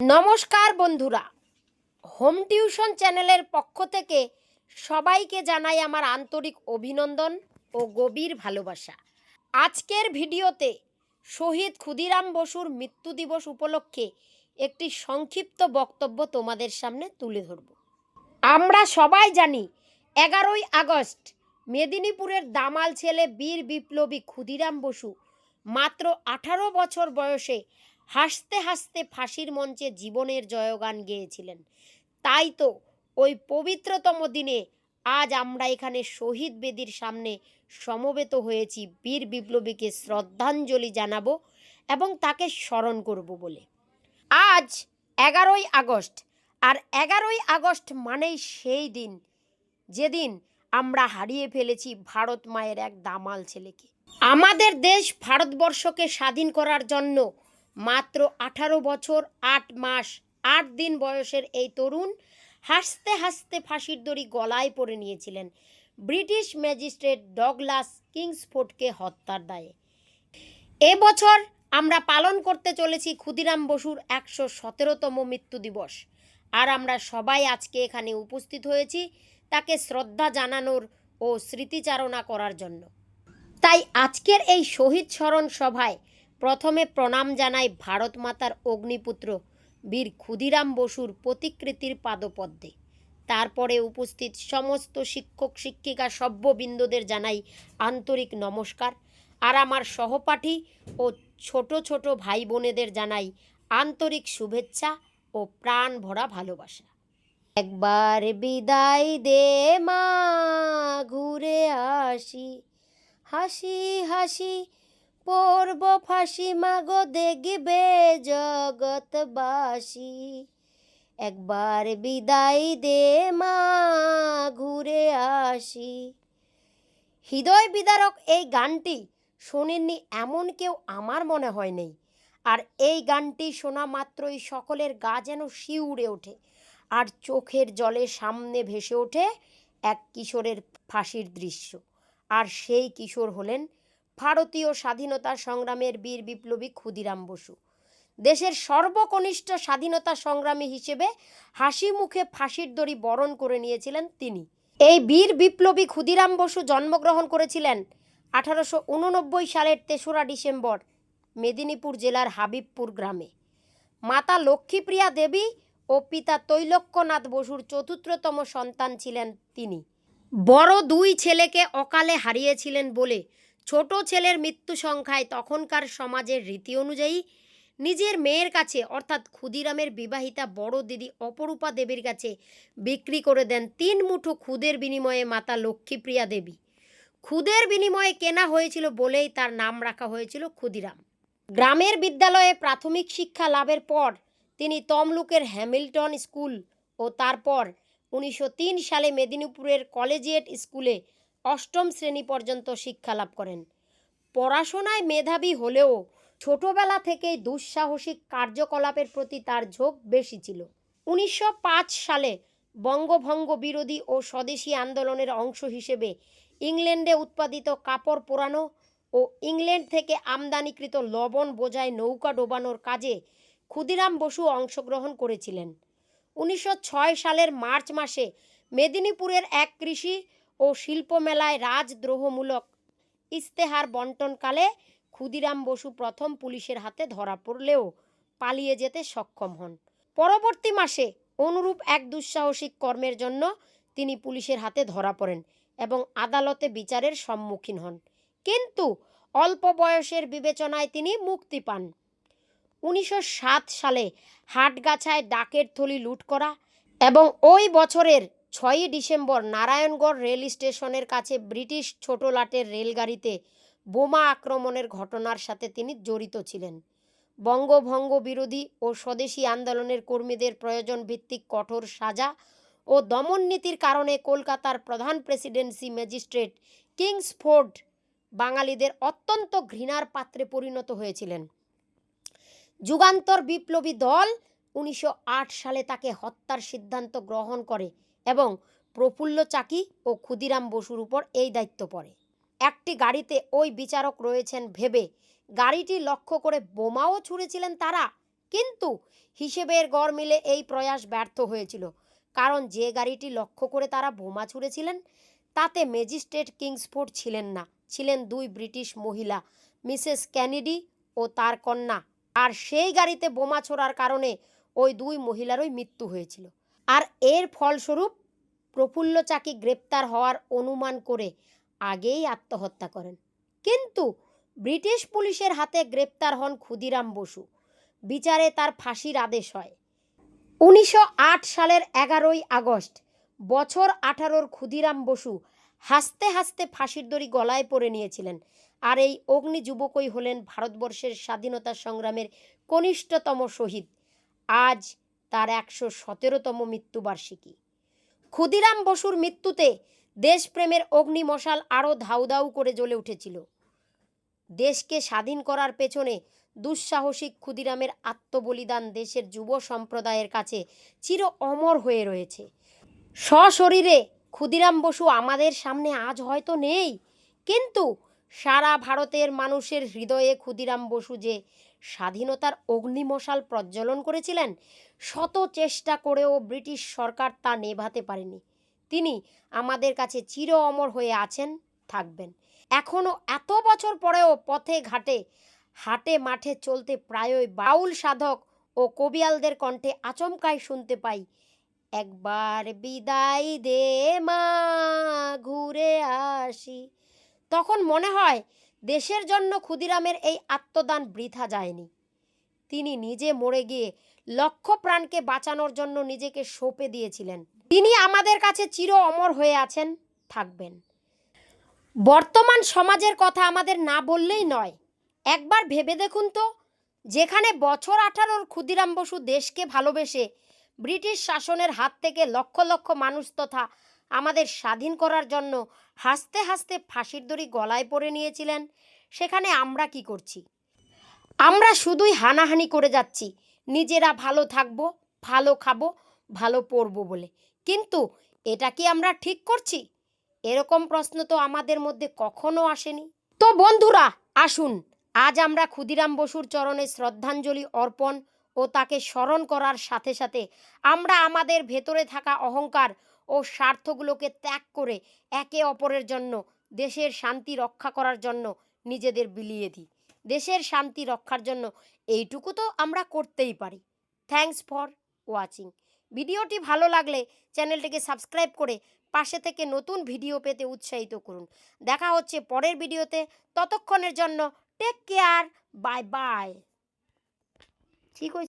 নমস্কার বন্ধুরা। Home tuition চ্যানেলের পক্ষ থেকে সবাইকে জানাই আমার আন্তরিক অভিনন্দন ও গভীর ভালোবাসা। আজকের ভিডিওতে শহীদ ক্ষুদিরাম বসুর মৃত্যু দিবস উপলক্ষে একটি সংক্ষিপ্ত বক্তব্য তোমাদের সামনে তুলে ধরব। আমরা সবাই জানি, এগারোই আগস্ট মেদিনীপুরের দামাল ছেলে বীর বিপ্লবী ক্ষুদিরাম বসু মাত্র আঠারো বছর বয়সে হাসতে হাসতে ফাঁসির মঞ্চে জীবনের জয়গান গেয়েছিলেন। তাই তো ওই পবিত্রতম দিনে আজ আমরা এখানে শহীদ বেদির সামনে সমবেত হয়েছি, বীর বিপ্লবীকে শ্রদ্ধাঞ্জলি জানাব এবং তাকে স্মরণ করব বলে। আজ এগারোই আগস্ট, আর এগারোই আগস্ট মানেই সেই দিন, যেদিন আমরা হারিয়ে ফেলেছি ভারত মায়ের এক দামাল ছেলেকে। আমাদের দেশ ভারতবর্ষকে স্বাধীন করার জন্য মাত্র আঠারো বছর, আট মাস, আট দিন বয়সের এই তরুণ হাসতে হাসতে ফাঁসির দড়ি গলায় পরে নিয়েছিলেন ব্রিটিশ ম্যাজিস্ট্রেট ডগলাস কিংসফোর্ডকে হত্যার দায়ে। এবছর আমরা পালন করতে চলেছি ক্ষুদিরাম বসুর একশো সতেরোতম মৃত্যু দিবস। আর আমরা সবাই আজকে এখানে উপস্থিত হয়েছি তাকে শ্রদ্ধা জানানোর ও স্মৃতিচারণা করার জন্য। তাই আজকের এই শহীদ স্মরণ সভায় প্রথমে প্রণাম জানাই ভারত মাতার অগ্নিপুত্র বীর ক্ষুদিরাম বসুর প্রতিকৃতির পাদপদ্মে। তারপরে উপস্থিত সমস্ত শিক্ষক, শিক্ষিকা, সভ্যবৃন্দদের জানাই আন্তরিক নমস্কার। আর আমার সহপাঠী ও ছোট ছোট ভাই বোনেদের জানাই আন্তরিক শুভেচ্ছা ও প্রাণ ভরা ভালোবাসা। একবার বিদায় দে মা, ঘুরে আসি। হাসি হাসি পড়ব ফাঁসি, মাগো দেখবে জগৎবাসী। একবার বিদায় দে মা, ঘুরে আসি। হৃদয় বিদারক এই গানটি শোনেননি এমন কেউ আমার মনে হয় নেই। আর এই গানটি শোনা মাত্রই সকলের গা যেন শিউড়ে ওঠে আর চোখের জলে সামনে ভেসে ওঠে এক কিশোরের ফাঁসির দৃশ্য। আর সেই কিশোর হলেন ভারতীয় স্বাধীনতা সংগ্রামের বীর বিপ্লবী ক্ষুদিরাম বসু। দেশের সর্বকনিষ্ঠ স্বাধীনতা সংগ্রামী হিসেবে হাসি মুখে ফাঁসির দড়ি বরণ করে নিয়েছিলেন তিনি। এই বীর বিপ্লবী ক্ষুদিরাম বসু জন্মগ্রহণ করেছিলেন আঠারোশো উননব্বই সালের তেসরা ডিসেম্বর মেদিনীপুর জেলার হাবিবপুর গ্রামে। মাতা লক্ষ্মীপ্রিয়া দেবী ও পিতা তৈলক্যনাথ বসুর চতুর্থতম সন্তান ছিলেন তিনি। বড় দুই ছেলেকে অকালে হারিয়েছিলেন বলে ছোট ছেলের মৃত্যু সংখ্যায় তখনকার সমাজের রীতি অনুযায়ী নিজের মেয়ের কাছে, অর্থাৎ ক্ষুদিরামের বিবাহিতা বড় দিদি অপরূপা দেবীর কাছে বিক্রি করে দেন তিন মুঠো খুদের বিনিময়ে মাতা লক্ষ্মীপ্রিয়া দেবী। খুদের বিনিময়ে কেনা হয়েছিল বলেই তার নাম রাখা হয়েছিল ক্ষুদিরাম। গ্রামের বিদ্যালয়ে প্রাথমিক শিক্ষা লাভের পর তিনি তমলুকের হ্যামিল্টন স্কুল ও তারপর উনিশশো তিন সালে মেদিনীপুরের কলেজিয়েট স্কুলে অষ্টম শ্রেণি পর্যন্ত শিক্ষা লাভ করেন। পড়াশোনায় মেধাবী হলেও ছোটবেলা থেকেই দুঃসাহসিক কার্যকলাপের প্রতি তার ঝোঁক বেশি ছিল। উনিশশো পাঁচ সালে বঙ্গভঙ্গ বিরোধী ও স্বদেশী আন্দোলনের অংশ হিসেবে ইংল্যান্ডে উৎপাদিত কাপড় পোড়ানো ও ইংল্যান্ড থেকে আমদানিকৃত লবণ বোঝায় নৌকা ডোবানোর কাজে ক্ষুদিরাম বসু অংশগ্রহণ করেছিলেন। উনিশশো ছয় সালের মার্চ মাসে মেদিনীপুরের এক কৃষি ও শিল্প মেলায় রাজদ্রোহমূলক ইস্তেহার বন্টনকালে ক্ষুদিরাম বসু প্রথম পুলিশের হাতে ধরা পড়লেও পালিয়ে যেতে সক্ষম হন। পরবর্তী মাসে অনুরূপ এক দুঃসাহসিক কর্মের জন্য তিনি পুলিশের হাতে ধরা পড়েন এবং আদালতে বিচারের সম্মুখীন হন। কিন্তু অল্প বয়সের বিবেচনায় তিনি মুক্তি পান। উনিশশো সাত সালে হাটগাছায় ডাকের থলি লুট করা এবং ওই বছরের ছয়ই ডিসেম্বর নারায়ণগড় রেল স্টেশনের কাছে ব্রিটিশ ছোট লাটের রেলগাড়িতে বোমা আক্রমণের ঘটনার সাথে তিনি জড়িত ছিলেন। বঙ্গভঙ্গ বিরোধী ও স্বদেশী আন্দোলনের কর্মীদের প্রয়োজন ভিত্তিক কঠোর সাজা ও দমন নীতির কারণে কলকাতার প্রধান প্রেসিডেন্সি ম্যাজিস্ট্রেট কিংসফোর্ড বাঙালিদের অত্যন্ত ঘৃণার পাত্রে পরিণত হয়েছিলেন। যুগান্তর বিপ্লবী দল উনিশশো আট সালে তাকে হত্যার সিদ্ধান্ত গ্রহণ করে। এবং প্রফুল্ল চাকি ও ক্ষুদিরাম বসুর উপর এই দায়িত্ব পড়ে। একটি গাড়িতে ওই বিচারক রয়েছেন ভেবে গাড়িটি লক্ষ্য করে বোমাও ছুঁড়েছিলেন তারা, কিন্তু হিসেবের গড় মিলে এই প্রয়াস ব্যর্থ হয়েছিল। কারণ যে গাড়িটি লক্ষ্য করে তারা বোমা ছুঁড়েছিলেন, তাতে ম্যাজিস্ট্রেট কিংসফোর্ড ছিলেন না। ছিলেন দুই ব্রিটিশ মহিলা, মিসেস ক্যানেডি ও তার কন্যা। আর সেই গাড়িতে বোমা ছোড়ার কারণে ওই দুই মহিলারই মৃত্যু হয়েছিল। আর এর ফলস্বরূপ প্রফুল্ল চাকি গ্রেপ্তার হওয়ার অনুমান করে আগেই আত্মহত্যা করেন। কিন্তু ব্রিটিশ পুলিশের হাতে গ্রেপ্তার হন ক্ষুদিরাম বসু। বিচারে তার ফাঁসির আদেশ হয়। উনিশশো আট সালের এগারোই আগস্ট, বছর আঠারোর ক্ষুদিরাম বসু হাসতে হাসতে ফাঁসির দড়ি গলায় পরে নিয়েছিলেন আর এই অগ্নি যুবকই হলেন ভারতবর্ষের স্বাধীনতা সংগ্রামের কনিষ্ঠতম শহীদ। আজ তার একশো সতেরোতম মৃত্যুবার্ষিকী। ক্ষুদিরাম বসুর মৃত্যুতে দেশপ্রেমের অগ্নিমশাল আরও ধাউ ধাউ করে জ্বলে উঠেছিল। দেশকে স্বাধীন করার পেছনে দুঃসাহসিক ক্ষুদিরামের আত্মবলিদান দেশের যুব সম্প্রদায়ের কাছে চির অমর হয়ে রয়েছে। সশরীরে ক্ষুদিরাম বসু আমাদের সামনে আজ হয়তো নেই, কিন্তু সারা ভারতের মানুষের হৃদয়ে ক্ষুদিরাম বসু যে স্বাধীনতার অগ্নিমশাল প্রজ্বলন করেছিলেন, শত চেষ্টা করেও ব্রিটিশ সরকার তা নেভাতে পারেনি। তিনি আমাদের কাছে চির অমর হয়ে আছেন, থাকবেন। এখনও এত বছর পরেও পথে ঘাটে, হাটে মাঠে চলতে প্রায়ই বাউল সাধক ও কবিয়ালদের কণ্ঠে আচমকাই শুনতে পাই। একবার বিদায় দে মা, ঘুরে আসি। তখন মনে হয় দেশের জন্য ক্ষুদিরামের এই আত্মদান বৃথা যায়নি। তিনি নিজে মরে গিয়ে লক্ষ প্রাণকে বাঁচানোর জন্য নিজেকে সঁপে দিয়েছিলেন। তিনি আমাদের কাছে চির অমর হয়ে আছেন, থাকবেন। বর্তমান সমাজের কথা আমাদের না বললেই নয়। একবার ভেবে দেখুন তো, যেখানে বছর আঠারোর ক্ষুদিরাম বসু দেশকে ভালোবেসে ব্রিটিশ শাসনের হাত থেকে লক্ষ লক্ষ মানুষ তথা আমাদের স্বাধীন করার জন্য হাসতে হাসতে ফাঁসির দড়ি গলায় পরে নিয়েছিলেন। সেখানে আমরা কি করছি? আমরা শুধুই হানাহানি করে যাচ্ছি। নিজেরা ভালো থাকব, ভালো খাব, ভালো পরবো বলে। কিন্তু এটা কি আমরা ঠিক করছি? এরকম প্রশ্ন তো আমাদের মধ্যে কখনো আসেনি। তো বন্ধুরা, আসুন, আজ আমরা ক্ষুদিরাম বসুর চরণে শ্রদ্ধাঞ্জলি অর্পণ ও তাকে স্মরণ করার সাথে সাথে আমরা আমাদের ভেতরে থাকা অহংকার ও স্বার্থগুলোকে ত্যাগ করে একে অপরের জন্য, দেশের শান্তি রক্ষা করার জন্য নিজেদের বিলিয়ে দিই। দেশের শান্তি রক্ষার জন্য এইটুকু তো আমরা করতেই পারি। থ্যাঙ্কস ফর ওয়াচিং ভিডিওটি ভালো লাগলে চ্যানেলটিকে সাবস্ক্রাইব করে পাশে থেকে নতুন ভিডিও পেতে উৎসাহিত করুন। দেখা হচ্ছে পরের ভিডিওতে। ততক্ষণের জন্য টেক কেয়ার বাই বাই ঠিক